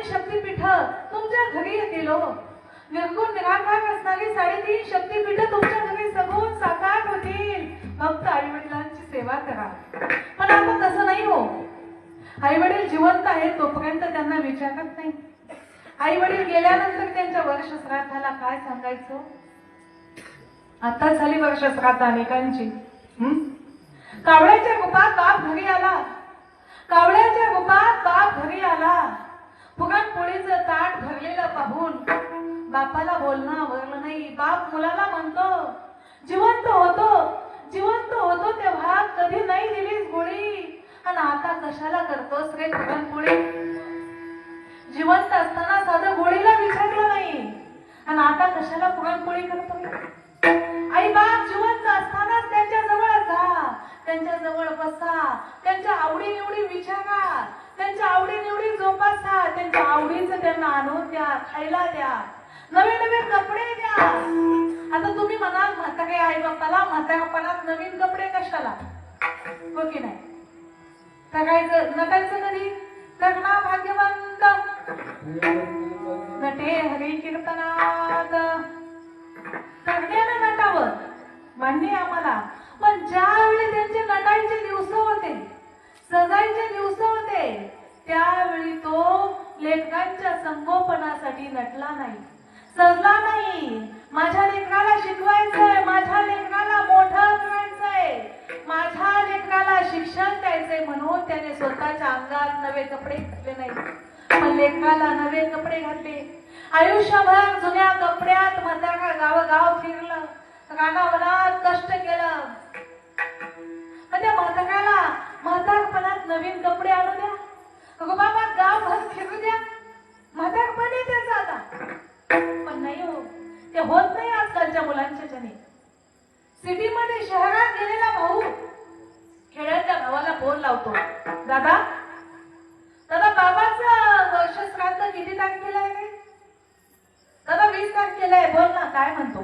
साडेतीन शक्तीपीठ तुमच्या घरी येतील निर्गुण निराकार असणारी साडेतीन शक्तीपीठ तुमच्या घरी सगून साकार होतील. फक्त आई वडिलांची सेवा करा. पण आता तसं नाही हो. आई वडील जिवंत आहेत तोपर्यंत त्यांना विचारत नाही. आई वडील गेल्यानंतर त्यांच्या वर्ष श्राद्धाला काय सांगायचं? आता झाली वर्ष श्राद्ध अनेकांची कावळ्याच्या रूपात बाप घरी आला. कावळ्याच्या रूपात बाप घरी आला. पुरणपोळीच ताट भरलेलं पाहून बापाला बोलणं आवरलं नाही. बाप मुलाला म्हणतो जिवंत होतो जिवंत होतो तेव्हा कधी नाही दिलीस गोळी. आणि आता कशाला करतोस रे पुरणपोळी जिवंत असताना जोपासा त्यांच्या आवडीचं त्यांना आणून द्या खायला द्या. नवे नवे कपडे द्या. आता तुम्ही म्हणाल म्हाता काही आई बाप्पाला म्हाता बाप्पाला नवीन कपडे कशाला? हो की नाही? तगायचं नटायचं कधी तगणा भाग्यवंत. नटे हरी कीर्तनात. तगण्यानं नटावं. मान्य आम्हाला. लेखकांच्या संगोपनासाठी नटला नाही सजला नाही. माझ्या लेकराला शिकवायचंय माझ्या लेकराला मोठं करायचंय. माझ्या लेकराला शिक्षण द्यायचंय म्हणून त्याने स्वतःच्या अंगात नवे कपडे घातले नाही पण लेकराला नवे कपडे घातले. आयुष्यभर जुन्या कपड्यात म्हातारा गावोगाव फिरलं. रानावनात कष्ट केलं. त्या म्हाताऱ्याला म्हातारपणात नवीन कपडे आणू द्या. अगं बाबा गावभर फिरू द्या. ते होत नाही आजकालच्या मुलांच्या जने सिटीमध्ये शहरात गेलेला भाऊ खेड्याच्या भावाला फोन लावतो. दादा दादा बाबाचं वर्ष श्राद्ध किती तारखेला आहे दादा वीस तारखेला आहे. बोल ना काय म्हणतो?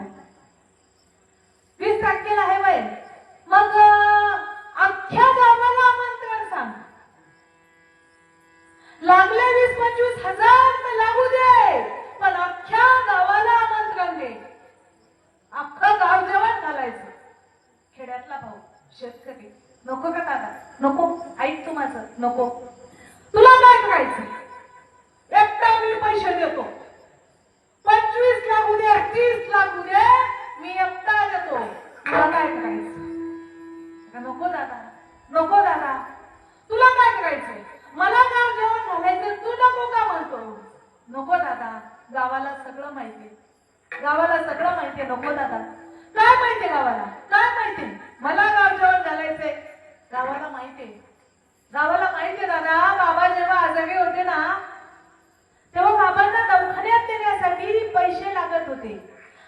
वीस तारखेला आहे वय मग अख्ख्या गावाला आमंत्रण सांग. लागले वीस पंचवीस हजार तर लागू दे पण अख्ख्या गावाला आमंत्रण दे अख्खं गाव जेवण घालायचं खेड्यातला भाऊ शेतकरी. नको का दादा? नको. ऐक तू माझं. नको. तुला काय करायचं. एकटा मी पैसे देतो. पंचवीस लाख उद्या तीस लाख उद्या मी एकटा देतो. तुला काय करायचं. नको दादा. नको दादा. तुला काय करायचंय मला गाव जेवण घालायचं तू नको का म्हणतो? नको दादा. गावाला सगळं माहितीये गावाला सगळं माहितीये नको दादा. काय माहिती गावाला? काय माहितीये मला गाव जेवण घालायचंय गावाला माहितीये गावाला माहितीये दादा बाबा जेव्हा आजारी होते ना तेव्हा बाबांना दवाखान्यात नेण्यासाठी पैसे लागत होते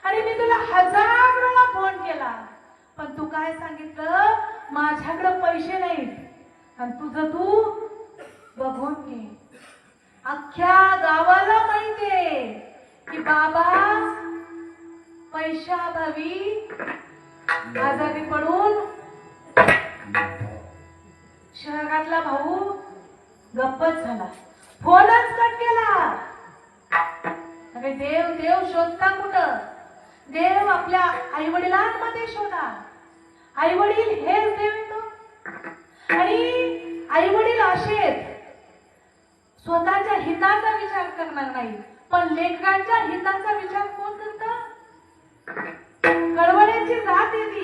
आणि मी तुला हजार वेळा फोन केला. पण तू काय सांगितलं? माझ्याकडे पैसे नाहीत. आणि तुझं तू बघून घे. अख्ख्या गावाला माहितीये की बाबा पैशाभावी आजारी पडून शहरातला भाऊ गप्पच झाला. फोनच कट केला. अरे देव देव शोधता कुठं? देव आपल्या आई वडिलांमध्ये शोधा. आई वडील हेच देव येतो आणि आई वडील असेच स्वतःच्या हिताचा विचार करणार नाही पण लेखकांच्या हिताचा विचार कोण करत? कळवण्याची जात येते